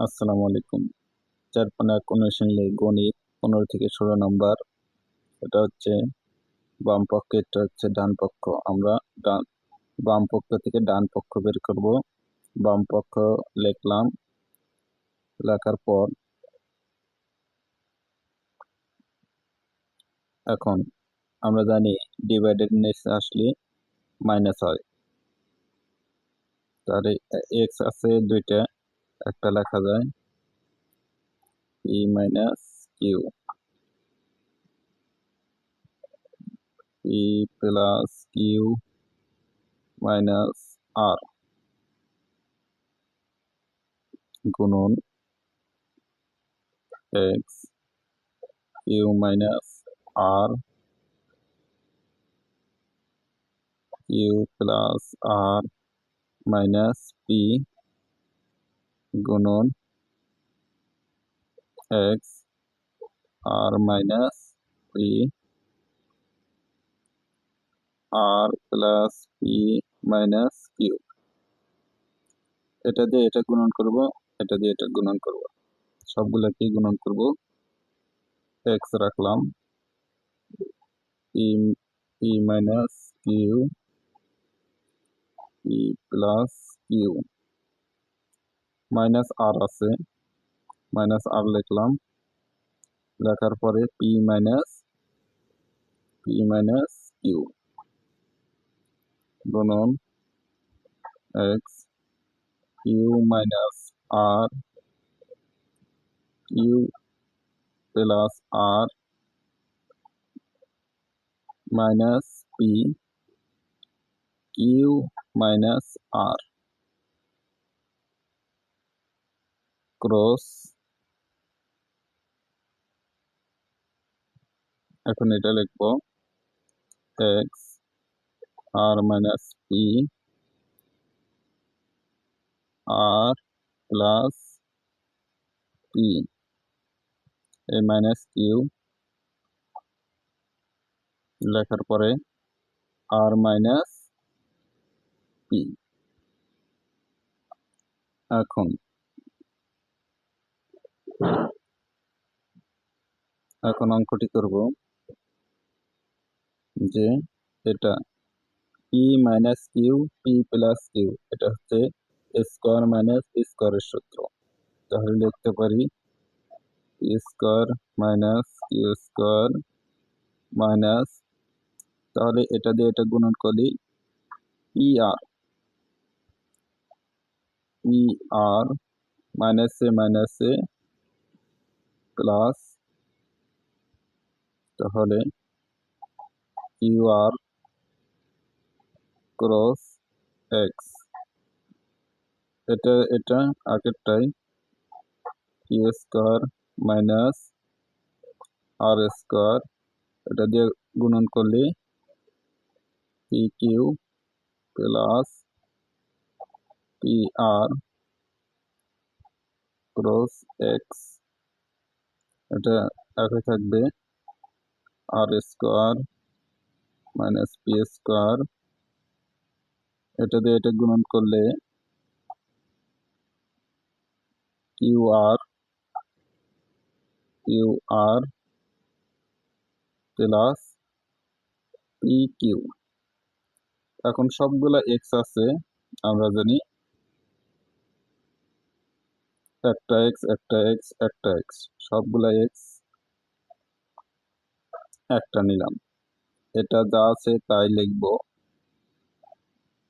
আসসালামু আলাইকুম। চার পানা কনভেনশনালি গণিত পনেরো থেকে ষোলো নম্বর। এটা হচ্ছে বাম পক্ষ, এটা হচ্ছে ডান পক্ষ। আমরা ডান, বাম পক্ষ থেকে ডান পক্ষ বের করব। বাম পক্ষ লিখলাম, লেখার পর এখন আমরা জানি ডিভাইডেড নিচে আসলে মাইনাস হয়। তার এক্স আছে দুইটা একটা লেখা যায়। P minus Q P plus Q minus R গুণন X Q minus R Q plus R minus P গুণন X R minus P R plus P minus Q এটা দিয়ে এটা গুণন করব, এটা দিয়ে এটা গুণন করব। সবগুলোকে গুণন করব। এক্স রাখলাম। P minus Q P plus Q minus R আছে। মাইনাস আর লিখলাম। লেখার পরে P minus P minus Q গুণন X Q minus R Q plus R minus P Q minus R cross. এখন এটা লিখব X R minus P R plus P এ minus Q লেখার পরে আর মাইনাস পি এখন এখন অঙ্কটি করব যে এটা P minus Q, P plus Q, এটা হচ্ছে স্কোয়ার মাইনাস স্কোয়ারের সূত্র। তাহলে লিখতে পারি square minus Q square minus, তাহলে এটা দিয়ে এটা গুণন করি পি আর পি আর মাইনাসে মাইনাসে প্লাস তাহলে কিউ আর ক্রস এক্স। এটা এটা আগেরটাই। Q square minus R square. এটা দিয়ে গুণন করলে P Q plus P R cross X এটা একই থাকবে R square minus P square এটা দিয়ে এটা গুণন করলে Q R Q R plus P Q এখন সবগুলা এক্স আছে, আমরা জানি একটা এক্স একটা এক্স একটা এক্স সবগুলা এক্স একটা নিলাম। এটা যা আছে তাই লিখব।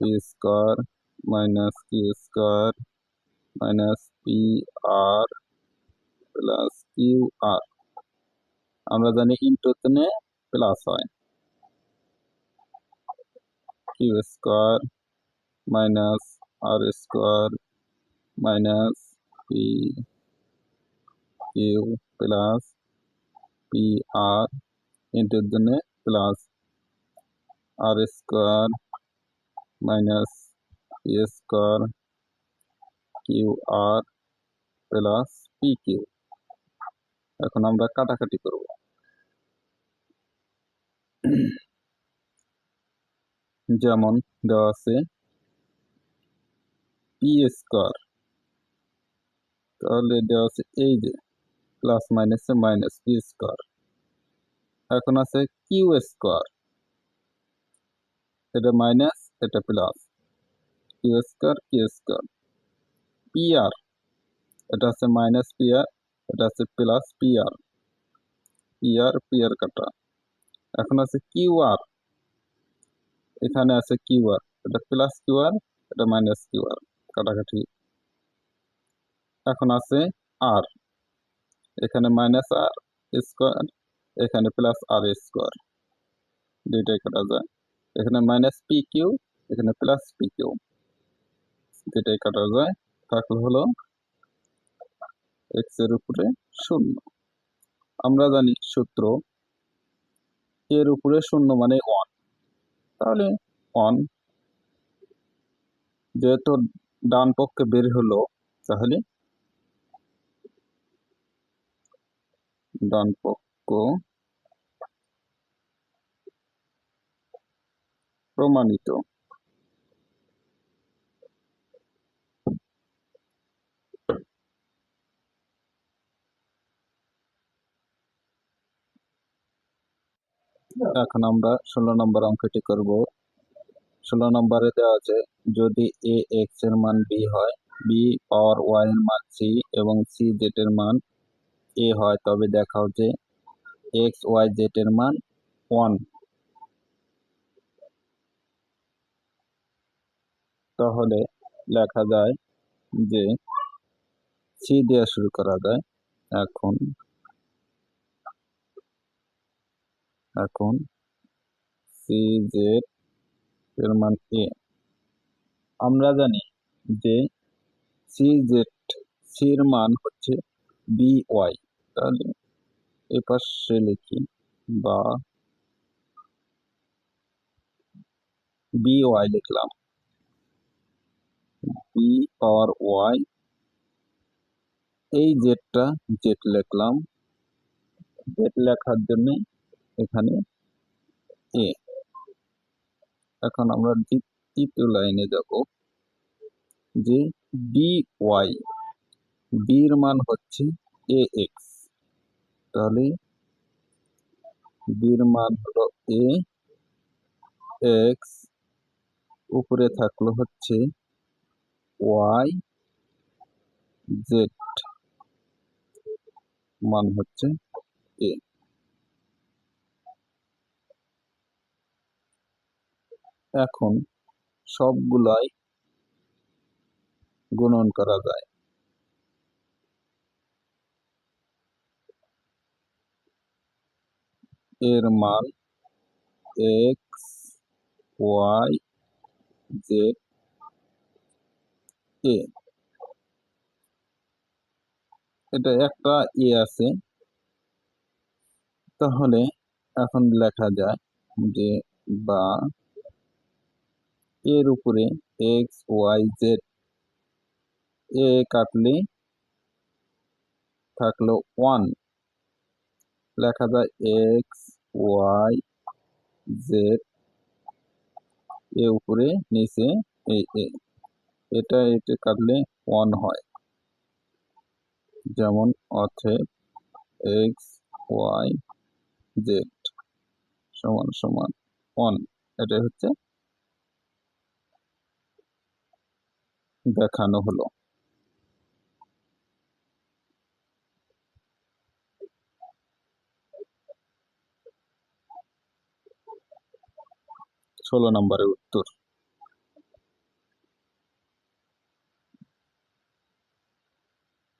P square minus Q square minus P R plus Q R আমরা জানি ইন্টুতে প্লাস হয়। Q square minus R square minus P Q plus P R ইন্টুর জন্য plus R square minus P square Q R plus P Q এখন আমরা কাটাকাটি করব। যেমন দেওয়া আছে পি স্কোয়ার তাহলে দেওয়া আছে এই যে প্লাস মাইনাসে মাইনাস পি স্কোয়ার এখন আছে কিউ স্কোয়ার এটা মাইনাস এটা plus Q square Q square P R এটা আছে মাইনাস পি আর এটা আছে plus P R P R P R কাটা এখন আছে কিউ আর এখানে আছে কিউ আর এটা প্লাস কিউ আর এটা মাইনাস কিউ আর কাটাকাটি এখন আছে আর এখানে মাইনাস আর স্কোয়ার এখানে প্লাস আর স্কোয়ার দুইটাই কাটা যায়। এখানে মাইনাস পি কিউ এখানে প্লাস পি কিউ দুইটাই কাটা যায়। থাকলে হলো এক্সের উপরে শূন্য। আমরা জানি সূত্র এর উপরে শূন্য মানে ওয়ান তাহলে ওয়ান যেহেতু ডান পক্ষে বের হলো, তাহলে ডান পক্ষ প্রমাণিত এখন আমরা ষোলো নম্বর অঙ্কটি করব। ষোলো নম্বরে দেওয়া আছে, যদি এ এক্সের মান বি হয় বি পাওয়ার ওয়াই এর মান সি এবং সি জেড এর মান এ হয়, তবে দেখাও যে এক্স, ওয়াই, জেড এর মান ওয়ান। তাহলে লেখা যায় যে সি দেওয়া শুরু করা যায়। এখন এখন সি, জেড এর মান এ। আমরা জানি যে সি, জেড সির মান হচ্ছে বি ওয়াই। তাহলে এ পাশে লিখি বা বি ওয়াই লিখলাম। বি পাওয়ার ওয়াই, এই জেডটা জেড লিখলাম। জেড লেখার জন্য এখানে এ। এখন আমরা তৃতীয় লাইনে যাব যে বি ওয়াই বির মান হচ্ছে এ এক্স। তাহলে বির মান হলো এ এক্স, উপরে থাকল হচ্ছে ওয়াই জেড। মান হচ্ছে এ। এখন সবগুলাই গুণন করা যায়। এর মান এক্স ওয়াই জেড এ এটা একটা এ আছে। তাহলে এখন লেখা যায় যে বা এর উপরে এক্স ওয়াই জেড এ কাটলে থাকল ওয়ান লেখা যায় এক্স ওয়াই জেড এ উপরে নিচে এই এ, এটা এটা কাটলে ওয়ান হয়। যেমন অথব এক্স ওয়াই জেড সমান সমান ওয়ান এটা হচ্ছে দেখানো হলো। ষোলো নম্বরের উত্তর।